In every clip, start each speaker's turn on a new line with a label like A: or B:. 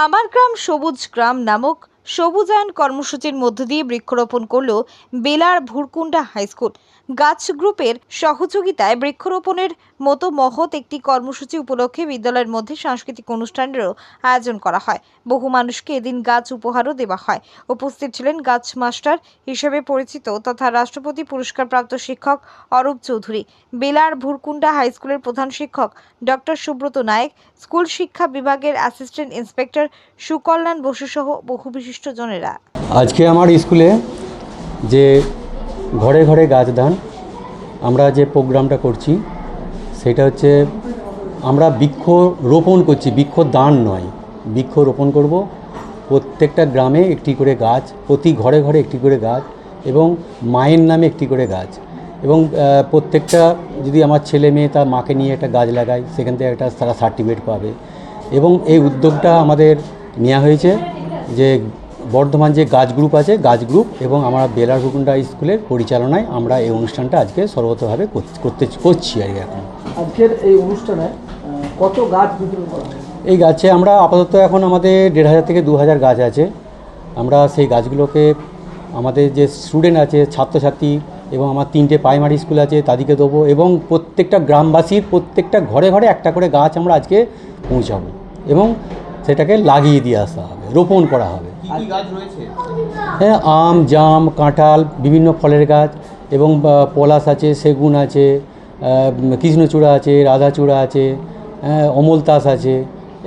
A: আমার গ্রাম সবুজ গ্রাম নামক সবুজায়ন কর্মসূচির মধ্য দিয়ে বৃক্ষরোপণ করল বেলার ভুরকুন্ডা হাই স্কুল। গাছ গ্রুপের সহযোগিতায় বৃক্ষরোপণের মতো মহৎ একটি কর্মসূচি উপলক্ষে বিদ্যালয়ের মধ্যে সাংস্কৃতিক অনুষ্ঠানেরও আয়োজন করা হয়। বহু মানুষকে এদিন গাছ উপহারও দেওয়া হয়। উপস্থিত ছিলেন গাছ মাস্টার হিসেবে পরিচিত তথা রাষ্ট্রপতি পুরস্কারপ্রাপ্ত শিক্ষক অরূপ চৌধুরী। বেলার ভুরকুন্ডা হাইস্কুলের প্রধান শিক্ষক ডক্টর সুব্রত নায়েক, স্কুল শিক্ষা বিভাগের অ্যাসিস্ট্যান্ট ইন্সপেক্টর সুকল্যাণ বসু সহ বহু বিশিষ্টজনেরা
B: আজকে আমার স্কুলে যে ঘরে ঘরে গাছ দান, আমরা যে প্রোগ্রামটা করছি, সেটা হচ্ছে আমরা বৃক্ষ রোপণ করছি, বৃক্ষ দান নয়, বৃক্ষ রোপণ করব। প্রত্যেকটা গ্রামে একটি করে গাছ, প্রতি ঘরে ঘরে একটি করে গাছ এবং মায়ের নামে একটি করে গাছ এবং প্রত্যেকটা যদি আমার ছেলে মেয়ে তার মাকে নিয়ে একটা গাছ লাগায়, সেখান থেকে একটা তারা সার্টিফিকেট পাবে এবং এই উদ্যোগটা আমাদের নেওয়া হয়েছে। যে বর্ধমান যে গাছ গ্রুপ আছে গাছ গ্রুপ এবং আমরা বেলার হুকুন্ডা স্কুলের পরিচালনায় আমরা এই অনুষ্ঠানটা আজকে সর্বতভাবে করতে করছি আর কি এখন।
C: আজকের এই অনুষ্ঠানে কত গাছ বিতরণ করা
B: এই গাছে আমরা আপাতত এখন আমাদের দেড় হাজার থেকে দু হাজার গাছ আছে। আমরা সেই গাছগুলোকে আমাদের যে স্টুডেন্ট আছে ছাত্রছাত্রী এবং আমার তিনটে প্রাইমারি স্কুল আছে তাদেরকে দেবো এবং প্রত্যেকটা গ্রামবাসীর প্রত্যেকটা ঘরে ঘরে একটা করে গাছ আমরা আজকে পৌঁছাবো। এবং সেটাকে লাগিয়ে দিয়ে আসা হবে রোপণ করা হবে। হ্যাঁ আম জাম কাঁঠাল বিভিন্ন ফলের গাছ এবং পলাশ আছে সেগুন আছে কৃষ্ণচূড়া আছে রাধাচূড়া আছে হ্যাঁ, অমলতাস আছে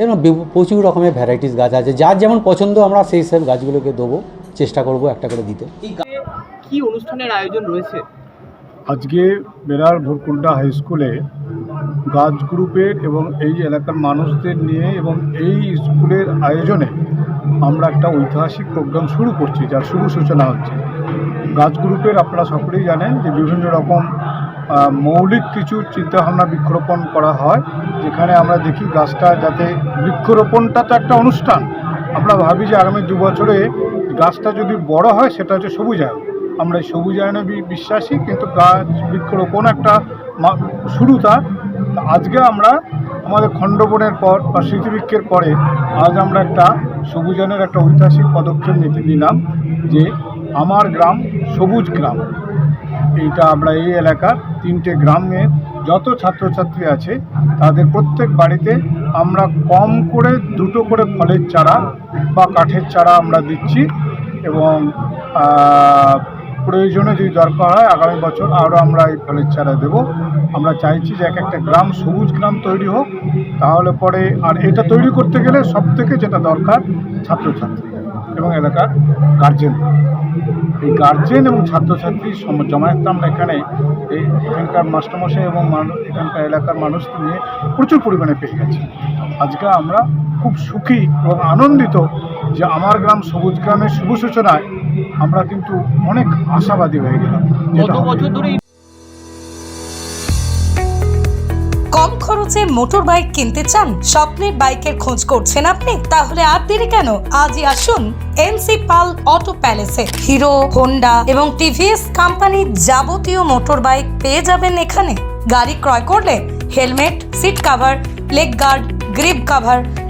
B: এরকম প্রচুর রকমের ভ্যারাইটিস গাছ আছে। যার যেমন পছন্দ আমরা সেই সব গাছগুলোকে দেবো চেষ্টা করব একটা করে দিতে।
C: কি অনুষ্ঠানের আয়োজন রয়েছে?
D: আজকে বেড়ার ভুরকুন্ডা হাই স্কুলে গাছ গ্রুপের এবং এই এলাকার মানুষদের নিয়ে এবং এই স্কুলের আয়োজনে আমরা একটা ঐতিহাসিক প্রোগ্রাম শুরু করছি, যার শুভ সূচনা হচ্ছে। গাছ গ্রুপের আপনারা সকলেই জানেন যে বিভিন্ন রকম মৌলিক কিছু চিন্তাভাবনা বৃক্ষরোপণ করা হয়, যেখানে আমরা দেখি গাছটা যাতে বৃক্ষরোপণটা তো একটা অনুষ্ঠান। আমরা ভাবি যে আগামী দু বছরে গাছটা যদি বড় হয়, সেটা হচ্ছে সবুজায়ন। আমরা সবুজায়নে বিশ্বাসী, কিন্তু গাছ বৃক্ষরোপণ একটা শুরু তার। আজকে আমরা আমাদের খণ্ডবনের পর বা স্মৃতিবৃক্ষের পরে আজ আমরা একটা সবুজনের একটা ঐতিহাসিক পদক্ষেপ নিতে নিলাম যে আমার গ্রাম সবুজ গ্রাম। এইটা আমরা এই এলাকার তিনটে গ্রামের যত ছাত্রছাত্রী আছে, তাদের প্রত্যেক বাড়িতে আমরা কম করে দুটো করে ফলের চারা বা কাঠের চারা আমরা দিচ্ছি এবং প্রয়োজনে যদি দরকার হয়, আগামী বছর আরও আমরা এই ফলের চারা দেবো। আমরা চাইছি যে এক একটা গ্রাম সবুজ গ্রাম তৈরি হোক, তাহলে পরে আর এটা তৈরি করতে গেলে সব থেকে যেটা দরকার ছাত্রছাত্রী এবং এলাকার গার্জেন এই গার্জেন এবং ছাত্রছাত্রী জমায়েতটা আমরা এখানে এই এখানকার মাস্টারমশাই এবং মানুষ এখানকার এলাকার মানুষ নিয়ে প্রচুর পরিমাণে পেয়ে গেছি। আজকে আমরা খুব সুখী এবং আনন্দিত যে আমার গ্রাম সবুজ গ্রামের শুভ সূচনায় আমরা কিন্তু অনেক আশাবাদী হয়ে গেলাম
E: কম খরচে মোটর বাইক কিনতে চান? স্বপ্নের বাইকের খোঁজ করছেন আপনি? তাহলে আর দেরি কেন? আজই আসুন এনসি পাল অটো প্যালেসে হিরো হোন্ডা এবং টিভিএস কোম্পানির যাবতীয় মোটর বাইক পেয়ে যাবেন এখানে। গাড়ি ক্রয় করলে helmet seat cover leg guard grip cover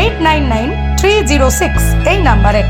E: eight nine nine three zero six এই নাম্বারে।